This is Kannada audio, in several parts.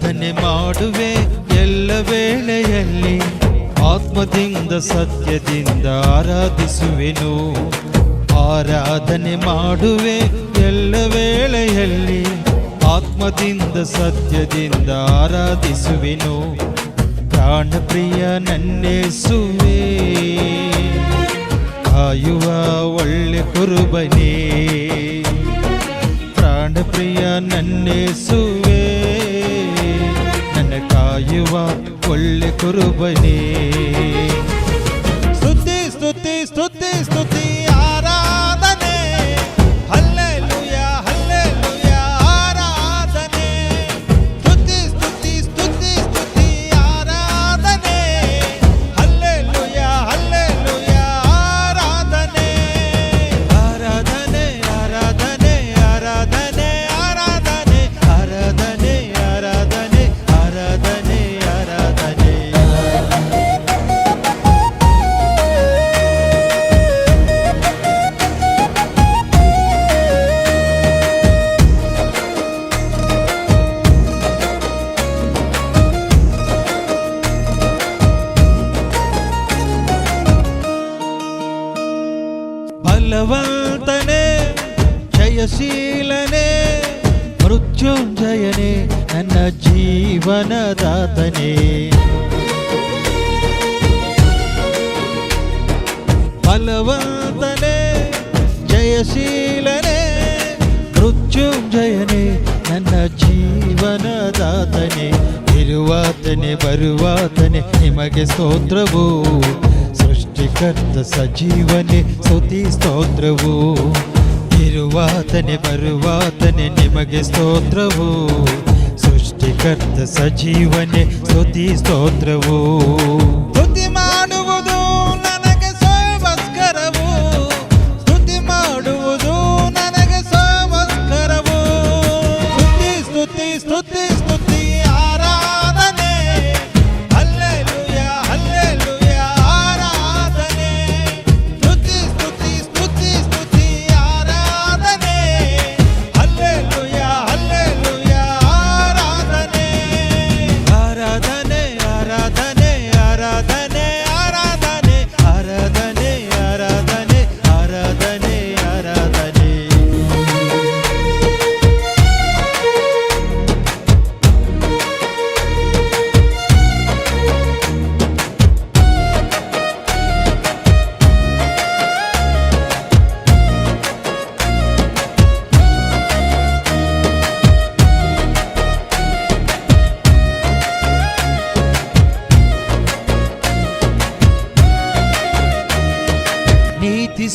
ಪ್ರಾರ್ಥನೆ ಮಾಡುವೆ ಎಲ್ಲ ವೇಳೆಯಲ್ಲಿ. ಆತ್ಮದಿಂದ ಸತ್ಯದಿಂದ ಆರಾಧಿಸುವೆನು. ಆರಾಧನೆ ಮಾಡುವೆ ಎಲ್ಲ ವೇಳೆಯಲ್ಲಿ. ಆತ್ಮದಿಂದ ಸತ್ಯದಿಂದ ಆರಾಧಿಸುವೆನು. ಪ್ರಾಣಪ್ರಿಯ ನನ್ನೆಸುವೆ. ಕಾಯುವ ಒಳ್ಳೆ ಕುರುಬನೇ. ಪ್ರಾಣಪ್ರಿಯ ನನ್ನೆಸುವೆ. ನನ್ನ ಕಾಯುವ ಒಳ್ಳೆ ಕುರುಬನೇ ಸ್ತುತಿ ಸ್ತುತಿ ಸ್ತುತಿ ಬಲವಂತನೇ ಜಯಶೀಲನೇ ಮೃತ್ಯುಂಜಯನೇ ನನ್ನ ಜೀವನದಾತನೇ ಬಲವಂತನೇ ಜಯಶೀಲನೇ ಮೃತ್ಯುಂಜಯನೇ ನನ್ನ ಜೀವನದಾತನೇ ಇರುವಾತನೆ ಬರುವಾತನೆ ನಿಮಗೆ ಸ್ತೋತ್ರವು ಸೃಷ್ಟಿಕರ್ತ ಸಜೀವನೆ ಸ್ತುತಿ ಸ್ತೋತ್ರವು. ಇರುವಾತನೆ ಬರುವಾತನೆ ನಿಮಗೆ ಸ್ತೋತ್ರವು. ಸೃಷ್ಟಿಕರ್ತ ಸಜೀವನೆ ಸ್ತುತಿ ಸ್ತೋತ್ರವು.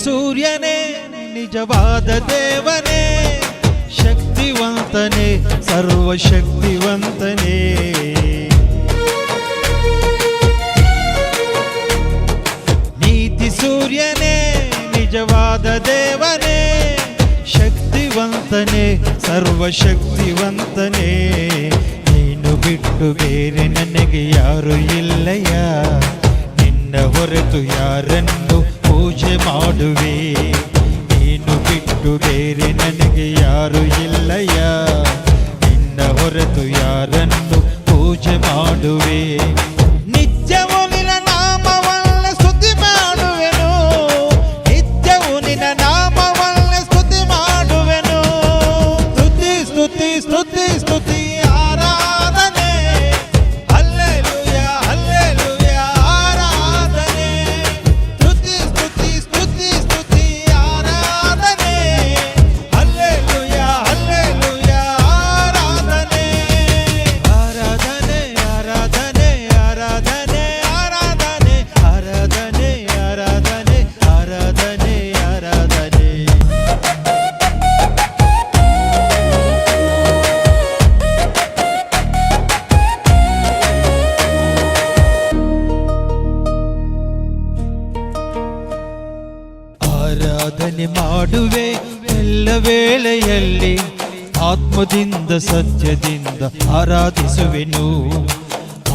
ಸೂರ್ಯನೇ, ನಿಜವಾದ ದೇವನೇ, ಶಕ್ತಿವಂತನೇ, ಸರ್ವಶಕ್ತಿವಂತನೇ. ನೀತಿ ಸೂರ್ಯನೇ, ನಿಜವಾದ ದೇವನೇ, ಶಕ್ತಿವಂತನೇ, ಸರ್ವಶಕ್ತಿವಂತನೇ. ನೀನು ಬಿಟ್ಟು ಬೇರೆ ನನಗೆ ಯಾರು ಇಲ್ಲಯ್ಯ. ನಿನ್ನ ಹೊರತು ಯಾರನ್ನು ಪೂಜೆ ಮಾಡುವೆ ನೀನು ಬಿಟ್ಟು ಬೇರೆ ನನಗೆ ಯಾರು ಇಲ್ಲಯ್ಯ ನಿನ್ನ ಹೊರತು ಯಾರನ್ನು ಪೂಜೆ ಮಾಡುವೆ ನಿತ್ಯವೂ ನಿನ್ನ ನಾಮವನ್ನ ಸ್ತುತಿ ಮಾಡುವೆನು ನಿತ್ಯವೂ ನಿನ್ನ ನಾಮವನ್ನ ಸ್ತುತಿ ಮಾಡುವೆನು ಸ್ತುತಿ ಸ್ತುತಿ ಸ್ತುತಿ ಸ್ತುತಿ ಆರಾಧನೆ ಮಾಡುವೆ ಎಲ್ಲ ವೇಳೆಯಲ್ಲಿ. ಆತ್ಮದಿಂದ, ಸತ್ಯದಿಂದ ಆರಾಧಿಸುವೆನು.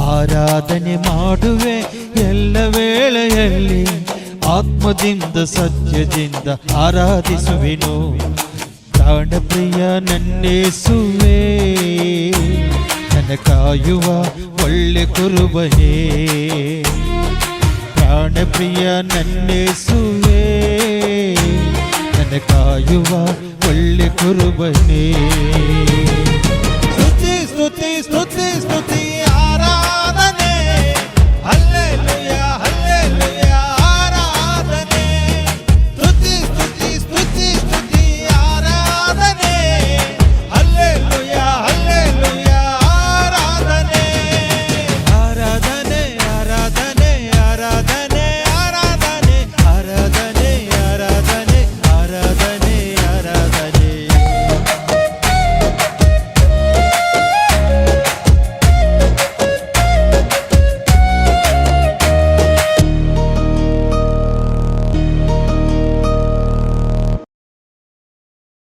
ಆರಾಧನೆ ಮಾಡುವೆ ಎಲ್ಲ ವೇಳೆಯಲ್ಲಿ. ಆತ್ಮದಿಂದ, ಸತ್ಯದಿಂದ ಆರಾಧಿಸುವೆನು. ಪ್ರಾಣಪ್ರಿಯ ನನ್ನೇಸುವೆ ನನ್ನ ಕಾಯುವ ಒಳ್ಳೆ ಕುರುಬನೇ. ಪ್ರಾಣಪ್ರಿಯ ನನ್ನೇಸುವೆ ನನ್ನ ಕಾಯುವ ಒಳ್ಳೆ ಕುರುಬನೇ